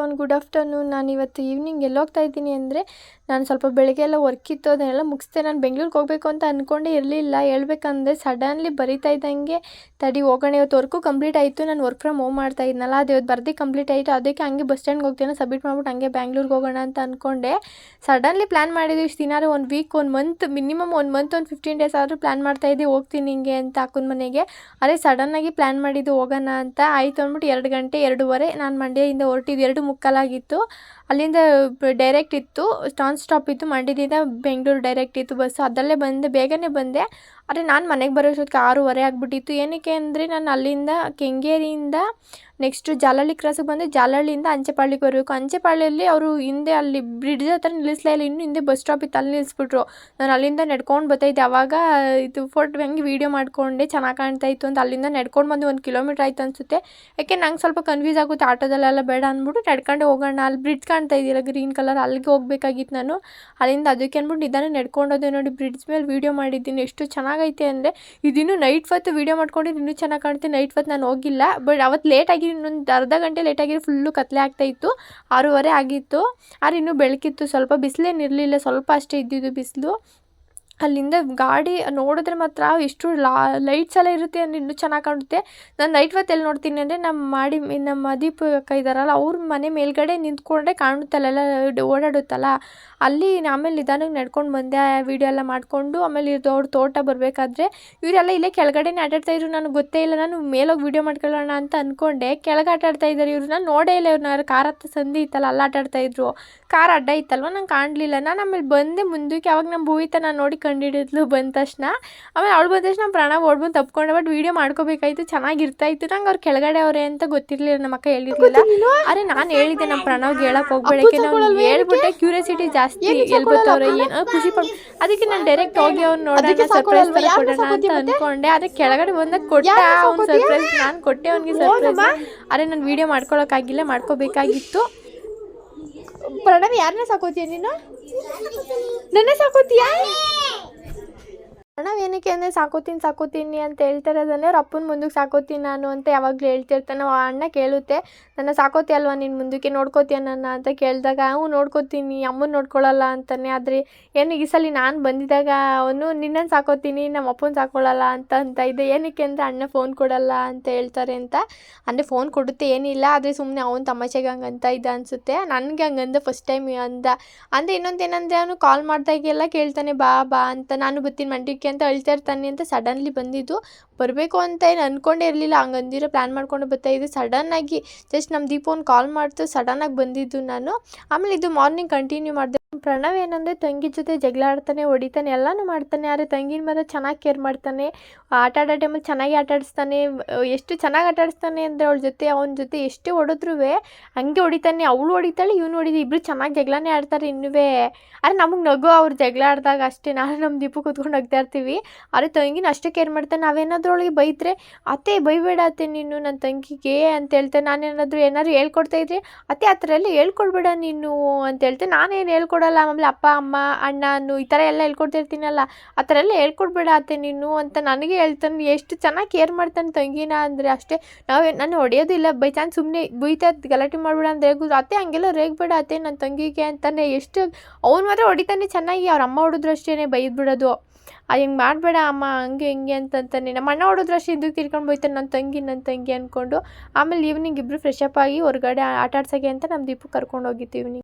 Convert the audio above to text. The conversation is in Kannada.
ಒನ್ ಗುಡ್ ಆಫ್ಟರ್ನೂನ್ ನಾನು ಇವತ್ತು ಈವ್ನಿಂಗ್ ಎಲ್ಲೋಗ್ತಾ ಇದ್ದೀನಿ ಅಂದರೆ ನಾನು ಸ್ವಲ್ಪ ಬೆಳಗ್ಗೆ ಎಲ್ಲ ವರ್ಕ್ ಇತ್ತು, ಅದನ್ನೆಲ್ಲ ಮುಗಿಸ್ದೆ, ನಾನು ಬೆಂಗ್ಳೂರಿಗೆ ಹೋಗಬೇಕು ಅಂತ ಅಂದ್ಕೊಂಡೇ ಇರಲಿಲ್ಲ. ಹೇಳ್ಬೇಕಂದ್ರೆ ಸಡನ್ಲಿ ಬರಿತಾ ಇದ್ದಂಗೆ ತಡಿ ಹೋಗೋಣ, ಇವತ್ತು ವರ್ಕು ಕಂಪ್ಲೀಟ್ ಆಯಿತು, ನಾನು ವರ್ಕ್ ಫ್ರಮ್ ಹೋಮ್ ಮಾಡ್ತಾ ಇದ್ನಲ್ಲ, ಅದು ಇವತ್ತು ಬರ್ದು ಕಂಪ್ಲೀಟ್ ಆಯಿತು, ಅದಕ್ಕೆ ಹಂಗೆ ಬಸ್ ಸ್ಟ್ಯಾಂಡ್ಗೆ ಹೋಗ್ತೇನೆ ಸಬ್ಮಿಟ್ ಮಾಡ್ಬಿಟ್ಟು ಹಂಗೆ ಬ್ಯಾಂಗ್ಳೂರ್ಗೆ ಹೋಗೋಣ ಅಂತ ಅಂದ್ಕೊಂಡೆ ಸಡನ್ಲಿ ಪ್ಲ್ಯಾನ್ ಮಾಡಿದ್ವಿ, ಇಷ್ಟು ದಿನಾರು ಒಂದು ವೀಕ್ ಒಂದು ಮಂತ್ ಮಿನಿಮಮ್ ಒಂದು ಮಂತ್ ಒಂದು ಫಿಫ್ಟೀನ್ ಡೇಸ್ ಆದರೂ ಪ್ಲ್ಯಾನ್ ಮಾಡ್ತಾ ಇದ್ದೆ ಹೋಗ್ತೀನಿ ಹಿಂಗೆ ಅಂತ ಅಕ್ಕನ ಮನೆಗೆ. ಅದೇ ಸಡನ್ನಾಗಿ ಪ್ಲ್ಯಾನ್ ಮಾಡಿದ್ದು ಹೋಗೋಣ ಅಂತ, ಆಯಿತು ಅಂದ್ಬಿಟ್ಟು ಎರಡು ಗಂಟೆ ಎರಡೂವರೆ, ನಾನು ಮಂಡ್ಯದಿಂದ ಹೊರಟಿದ್ದು ಎರಡು ಮುಕ್ಕಾಲಾಗಿತ್ತು. ಅಲ್ಲಿಂದ ಡೈರೆಕ್ಟ್ ಇತ್ತು ನಾನ್ ಸ್ಟಾಪ್ ಇತ್ತು, ಮಂಡ್ಯದಿಂದ ಬೆಂಗಳೂರು ಡೈರೆಕ್ಟ್ ಇತ್ತು ಬಸ್ಸು ಅದರಲ್ಲೇ ಬಂದೆ, ಬೇಗನೆ ಬಂದೆ. ಆದರೆ ನಾನು ಮನೆಗೆ ಬರೋ ಅಷ್ಟೊತ್ತಿಗೆ ಆರೂವರೆ ಆಗಿಬಿಟ್ಟಿತ್ತು. ಏನಕ್ಕೆ ಅಂದರೆ ನಾನು ಅಲ್ಲಿಂದ ಕೆಂಗೇರಿಯಿಂದ ನೆಕ್ಸ್ಟು ಜಾಲಹಳ್ಳಿ ಕ್ರಾಸಿಗೆ ಬಂದು ಜಾಲಳ್ಳಿಯಿಂದ ಅಂಚೆಪಾಳ್ಯಕ್ಕೆ ಬರಬೇಕು. ಅಂಚೆಪಾಳ್ಳಿಯಲ್ಲಿ ಅವರು ಹಿಂದೆ ಅಲ್ಲಿ ಬ್ರಿಡ್ಜ್ ಹತ್ರ ನಿಲ್ಲಿಸ್ಲೇ ಇಲ್ಲ. ಇನ್ನೂ ಹಿಂದೆ ಬಸ್ ಸ್ಟಾಪ್ ಇತ್ತು. ಅಲ್ಲಿ ನಿಲ್ಲಿಸ್ಬಿಟ್ರು ನಾನು ಅಲ್ಲಿಂದ ನಡ್ಕೊಂಡು ಬರ್ತಾಯಿದ್ದೆ ಅವಾಗ, ಇದು ಫೋಟೋ ಹೆಂಗೆ ವೀಡಿಯೋ ಮಾಡಿಕೊಂಡೆ, ಚೆನ್ನಾಗಿ ಕಾಣ್ತಾ ಇತ್ತು ಅಂತ ಅಲ್ಲಿಂದ ನಡ್ಕೊಂಡು ಬಂದು ಒಂದು ಕಿಲೋಮೀಟ್ರ್ ಆಯ್ತು ಅನಿಸುತ್ತೆ. ಯಾಕೆ ನಂಗೆ ಸ್ವಲ್ಪ ಕನ್ಫ್ಯೂಸ್ ಆಗುತ್ತೆ. ಆಟೋದಲ್ಲೆಲ್ಲ ಬೇಡ ಅಂದ್ಬಿಟ್ಟು ನಡ್ಕೊಂಡು ಹೋಗೋಣ. ಅಲ್ಲಿ ಬ್ರಿಡ್ಜ್ ಕಾಣ್ತಾ ಇದೆಯಲ್ಲ ಗ್ರೀನ್ ಕಲರ್ ಅಲ್ಲಿಗೆ ಹೋಗ್ಬೇಕಾಗಿತ್ತು ನಾನು. ಅಲ್ಲಿಂದ ಅದಕ್ಕೆ ಅಂದ್ಬಿಟ್ಟು ನಿಧಾನ ನಡ್ಕೊಂಡೋದೆ ನೋಡಿ. ಬ್ರಿಡ್ಜ್ ಮೇಲೆ ವೀಡಿಯೋ ಮಾಡಿದ್ದೀನಿ. ಎಷ್ಟು ಚೆನ್ನಾಗೈತೆ ಅಂದರೆ, ಇದಿನ್ನೂ ನೈಟ್ ಹೊತ್ತು ವೀಡಿಯೋ ಮಾಡ್ಕೊಂಡಿದ್ದು ಇನ್ನೂ ಚೆನ್ನಾಗಿ ಕಾಣುತ್ತೆ. ನೈಟ್ ಹೊತ್ತು ನಾನು ಹೋಗಿಲ್ಲ. ಬಟ್ ಅವತ್ತು ಲೇಟಾಗಿ ಇನ್ನೊಂದು ಅರ್ಧ ಗಂಟೆ ಲೇಟಾಗಿರೋ ಫುಲ್ಲು ಕತ್ಲೆ ಆಗ್ತಾ ಇತ್ತು. ಆರೂವರೆ ಆಗಿತ್ತು. ಆದ್ರೆ ಇನ್ನೂ ಬೆಳಕಿತ್ತು. ಸ್ವಲ್ಪ ಬಿಸಿಲೇನಿರಲಿಲ್ಲ ಸ್ವಲ್ಪ ಅಷ್ಟೇ ಇದ್ದಿದ್ದು ಬಿಸಿಲು. ಅಲ್ಲಿಂದ ಗಾಡಿ ನೋಡಿದ್ರೆ ಮಾತ್ರ ಎಷ್ಟು ಲಾ ಲೈಟ್ಸ್ ಎಲ್ಲ ಇರುತ್ತೆ ಅಂದರೆ ಇನ್ನೂ ಚೆನ್ನಾಗಿ ಕಾಣುತ್ತೆ. ನಾನು ನೈಟ್ ಹೊತ್ತು ಎಲ್ಲಿ ನೋಡ್ತೀನಿ ಅಂದರೆ ನಮ್ಮ ಮಾಡಿ, ನಮ್ಮ ದೀಪ ಅಕ್ಕ ಇದ್ದಾರಲ್ಲ ಅವ್ರ ಮನೆ ಮೇಲ್ಗಡೆ ನಿಂತ್ಕೊಂಡ್ರೆ ಕಾಣುತ್ತಲ್ಲ, ಎಲ್ಲ ಓಡಾಡುತ್ತಲ್ಲ. ಅಲ್ಲಿ ಆಮೇಲೆ ನಿಧಾನಕ್ಕೆ ನಡ್ಕೊಂಡು ಬಂದೆ ವೀಡಿಯೋ ಎಲ್ಲ ಮಾಡಿಕೊಂಡು, ಆಮೇಲೆ ಇದು ಅವ್ರ ತೋಟ ಬರಬೇಕಾದ್ರೆ, ಇವರೆಲ್ಲ ಇಲ್ಲೇ ಕೆಳಗಡೆನೇ ಆಟಾಡ್ತಾ ಇದ್ರು. ನನಗೆ ಗೊತ್ತೇ ಇಲ್ಲ, ನಾನು ಮೇಲೋಗಿ ವೀಡಿಯೋ ಮಾಡ್ಕೊಳ್ಳೋಣ ಅಂತ ಅಂದ್ಕೊಂಡೆ ಕೆಳಗೆ ಆಟಾಡ್ತಾ ಇದ್ದಾರೆ ಇವ್ರನ್ನ ನಾನು ನೋಡೇ ಇಲ್ಲ ಇವ್ರನ್ನ ಕಾರ್ ಹತ್ತ ಸಂದಿ ಇತ್ತಲ್ಲ, ಅಲ್ಲ ಆಟಾಡ್ತಾ ಇದ್ರು. ಕಾರ್ ಅಡ್ಡ ಇತ್ತಲ್ವ? ನಂಗೆ ಕಾಣಲಿಲ್ಲ. ನಾನು ಆಮೇಲೆ ಬಂದೆ ಮುಂದಕ್ಕೆ, ಅವಾಗ ನಮ್ಮ ಭೂವಿತ ನಾನು ನೋಡಿ ಕಂಡಿಡಿದ್ಲು ಬಂದ ತಕ್ಷಣ. ಆಮೇಲೆ ಅವಳು ಬಂದ ತಕ್ಷಣ ಪ್ರಾಣ ಓಡ್ಬಂದು ತಪ್ಕೊಂಡೆ ಬಟ್ ವೀಡಿಯೋ ಮಾಡ್ಕೋಬೇಕಾಯ್ತು ಚೆನ್ನಾಗಿರ್ತಾ ಇತ್ತು ನಂಗೆ ಅವ್ರು ಕೆಳಗಡೆ ಅವರೇ ಅಂತ ಗೊತ್ತಿರಲಿಲ್ಲ ನಮ್ಮ ಅಕ್ಕ ಹೇಳಿರ್ಲಿಲ್ಲ. ಅರೆ ನಾನು ಹೇಳಿದ್ದೆ ನಮ್ಮ ಪ್ರಣವ್ಗೆ ಹೇಳಕ್ ಹೋಗ್ಬೇಡಕ್ಕೆ. ನಾವು ಹೇಳ್ಬಿಟ್ಟೆ ಕ್ಯೂರಿಯಾಸಿಟಿ ಜಾಸ್ತಿ ಎಲ್ಲಿ ಬರ್ತಾವ್ರೆ ಏನು ಖುಷಿ ಪಡ್ ಅದಕ್ಕೆ ನಾನು ಡೈರೆಕ್ಟ್ ಹೋಗಿ ಅವ್ನು ನೋಡೋಣ ಸರ್ಪ್ರೈಸ್ ಕೊಡೋಣ ಅಂತ ಅನ್ಕೊಂಡೆ. ಅದಕ್ಕೆ ಕೆಳಗಡೆ ಬಂದಾಗ ಕೊಟ್ಟ ಅವ್ನು ಸರ್ಪ್ರೈಸ್ ನಾನು ಕೊಟ್ಟೆ ಅವ್ನಿಗೆ ಸರ್ಪ್ರೈಸ್ ಅರೆ ನಾನು ವೀಡಿಯೋ ಮಾಡ್ಕೊಳಕ್ಕಾಗಿಲ್ಲ ಮಾಡ್ಕೋಬೇಕಾಗಿತ್ತು. ಪ್ರಣವ್ ಯಾರನ್ನ ಸಾಕೋತೀಯ ನೀನು? ನನ್ನ ಸಾಕೋತೀಯಾ? ಏನಕ್ಕೆ ಅಂದರೆ ಸಾಕೋತೀನಿ ಸಾಕೋತೀನಿ ಅಂತ ಹೇಳ್ತಿರೋದನ್ನೇ ಅವ್ರ ಅಪ್ಪನ ಮುಂದಕ್ಕೆ ಸಾಕೋತೀನಿ ನಾನು ಅಂತ ಯಾವಾಗಲೂ ಹೇಳ್ತಿರ್ತಾನೆ. ಆ ಅಣ್ಣ ಕೇಳುತ್ತೆ, ನನ್ನ ಸಾಕೋತಿ ಅಲ್ವಾ ನೀನು ಮುಂದಕ್ಕೆ, ನೋಡ್ಕೋತೀಯ ನನ್ನ? ಅಂತ ಕೇಳಿದಾಗ, ಹ್ಞೂ, ನೋಡ್ಕೋತೀನಿ, ಅಮ್ಮನ ನೋಡ್ಕೊಳ್ಳಲ್ಲ ಅಂತಾನೆ. ಆದರೆ, ಏನು ಈ ಸಲ ನಾನು ಬಂದಿದ್ದಾಗ ಅವನು ನಿನ್ನನ್ನು ಸಾಕೋತೀನಿ ನಮ್ಮ ಅಪ್ಪನ ಸಾಕೊಳ್ಳಲ್ಲ ಅಂತ ಅಂತ ಇದೆ. ಏನಕ್ಕೆ ಅಂದರೆ ಅಣ್ಣ ಫೋನ್ ಕೊಡಲ್ಲ ಅಂತ ಹೇಳ್ತಾರೆ ಅಂತ. ಅಂದರೆ ಫೋನ್ ಕೊಡುತ್ತೆ, ಏನಿಲ್ಲ. ಆದರೆ ಸುಮ್ಮನೆ ಅವ್ನು ತಮಾಷೆಗೆ ಹಂಗಂತ ಇದ್ದ ಅನಿಸುತ್ತೆ. ನನಗೆ ಹಂಗಂದ ಫಸ್ಟ್ ಟೈಮ್ ಅಂದ. ಅಂದರೆ ಇನ್ನೊಂದು ಏನಂದರೆ ಅವನು ಕಾಲ್ ಮಾಡಿದಾಗೆಲ್ಲ ಕೇಳ್ತಾನೆ, ಬಾ ಬಾ ಅಂತ. ನಾನು ಬರ್ತೀನಿ ಮಂಡ್ಯಕ್ಕೆ ಅಂತ ಅಳ್ತಾ ಇರ್ತಾನೆ ಅಂತ ಸಡನ್ಲಿ ಬಂದಿದ್ದು. ಬರಬೇಕು ಅಂತ ಏನು ಅಂದ್ಕೊಂಡೇ ಇರಲಿಲ್ಲ. ಹಂಗೆ ಅಂದಿರೋ ಪ್ಲ್ಯಾನ್ ಮಾಡ್ಕೊಂಡು ಬರ್ತಾ ಇದ್ದೆ. ಸಡನ್ನಾಗಿ ಜಸ್ಟ್ ನಮ್ಮ ದೀಪವನ್ನು ಕಾಲ್ ಮಾಡ್ತು. ಸಡನ್ನಾಗಿ ಬಂದಿದ್ದು ನಾನು. ಆಮೇಲೆ ಇದು ಮಾರ್ನಿಂಗ್ ಕಂಟಿನ್ಯೂ ಮಾಡಿದೆ. ಪ್ರಣವ್ ಏನಂದರೆ ತಂಗಿ ಜೊತೆ ಜಗಳ ಆಡ್ತಾನೆ, ಹೊಡಿತಾನೆ, ಎಲ್ಲನೂ ಮಾಡ್ತಾನೆ. ಆದರೆ ತಂಗಿನ ಮಾತ್ರ ಚೆನ್ನಾಗಿ ಕೇರ್ ಮಾಡ್ತಾನೆ. ಆಟ ಆಡೋ ಟೈಮಲ್ಲಿ ಚೆನ್ನಾಗಿ ಆಟ ಆಡಿಸ್ತಾನೆ. ಎಷ್ಟು ಚೆನ್ನಾಗಿ ಆಟ ಆಡಿಸ್ತಾನೆ ಅಂದರೆ ಅವಳ ಜೊತೆ, ಅವನ ಜೊತೆ ಎಷ್ಟೇ ಹೊಡೆದ್ರೂ ಹಂಗೆ ಹೊಡಿತಾನೆ. ಅವಳು ಹೊಡಿತಾಳೆ, ಇವನು ಹೊಡಿದ ಇಬ್ಬರು ಚೆನ್ನಾಗಿ ಜಗಳನೇ ಆಡ್ತಾರೆ ಇನ್ನುವೇ. ಆದರೆ ನಮಗೆ ನಗು ಅವ್ರು ಜಗಳ ಆಡಿದಾಗ ಅಷ್ಟೇ. ನಾನು ನಮ್ಮ ದೀಪಕ್ಕೆ ಕೂತ್ಕೊಂಡು ನಗ್ತಾ ಇರ್ತೀವಿ. ಆದರೆ ತಂಗಿನ ಅಷ್ಟೇ ಕೇರ್ ಮಾಡ್ತಾನೆ. ನಾವೇನಾದ್ರೂ ಅವಳಿಗೆ ಬೈತ್ರೆ ಅತ್ತೆ ಬೈಬೇಡ ಅತ್ತೆ ನೀನು ನನ್ನ ತಂಗಿಗೆ ಅಂತ ಹೇಳ್ತೇನೆ ನಾನೇನಾದರೂ ಏನಾದ್ರು ಹೇಳ್ಕೊಡ್ತಾ ಇದ್ರೆ, ಅತ್ತೆ ಆ ಥರ ಎಲ್ಲ ಹೇಳ್ಕೊಡ್ಬೇಡ ನೀನು ಅಂತ ಹೇಳ್ತೇನೆ ನಾನೇನು ಹೇಳ್ಕೊಡಲ್ಲ. ಆಮೇಲೆ ಅಪ್ಪ, ಅಮ್ಮ ಅಣ್ಣನು ಈ ಥರ ಎಲ್ಲ ಹೇಳ್ಕೊಡ್ತಿರ್ತೀನಲ್ಲ. ಆ ಥರ ಎಲ್ಲ ಹೇಳ್ಕೊಡ್ಬೇಡ ಅತ್ತೆ ನೀನು ಅಂತ ನನಗೆ ಹೇಳ್ತಾನೆ. ಎಷ್ಟು ಚೆನ್ನಾಗಿ ಕೇರ್ ಮಾಡ್ತಾನೆ ತಂಗಿನ ಅಂದರೆ ಅಷ್ಟೇ. ನಾವು ನಾನು ಹೊಡೆಯೋದಿಲ್ಲ. ಬೈ ಚಾನ್ಸ್ ಸುಮ್ಮನೆ ಬೈತಾ ಗಲಾಟೆ ಮಾಡಬೇಡ ಅಂತ ರೇಗು ಅತ್ತೆ ಹಂಗೆಲ್ಲ ರೇಗಬೇಡ ಅತ್ತೆ ನನ್ನ ತಂಗಿಗೆ ಅಂತಾನೆ. ಎಷ್ಟು ಅವ್ನು ಮಾತ್ರ ಹೊಡಿತಾನೆ ಚೆನ್ನಾಗಿ. ಅವ್ರ ಅಮ್ಮ ಹೊಡಿದ್ರು ಅಷ್ಟೇ ಬೈದ್ಬಿಡೋದು ಅದು ಹಿಂಗೆ ಮಾಡಬೇಡ ಅಮ್ಮ, ಹಂಗೆ, ಹಿಂಗೆ ಅಂತಂತಾನೆ ನಮ್ಮ ಅಣ್ಣ ಹೊಡಿದ್ರು ಅಷ್ಟೇ ಇದಕ್ಕೆ ತಿರ್ಕೊಂಡು ನನ್ನ ತಂಗಿ ನನ್ನ ತಂಗಿ ಅಂದ್ಕೊಂಡು ಆಮೇಲೆ ಈವ್ನಿಂಗ್ ಇಬ್ಬರು ಫ್ರೆಶ್ ಅಪ್ ಆಗಿ ಹೊರಗಡೆ ಆಟ ಆಡ್ಸೋಕ್ಕೆ ಅಂತ ನಮ್ಮ ದೀಪಕ್ಕೆ ಕರ್ಕೊಂಡು ಹೋಗಿತ್ತು ಈವ್ನಿಂಗ್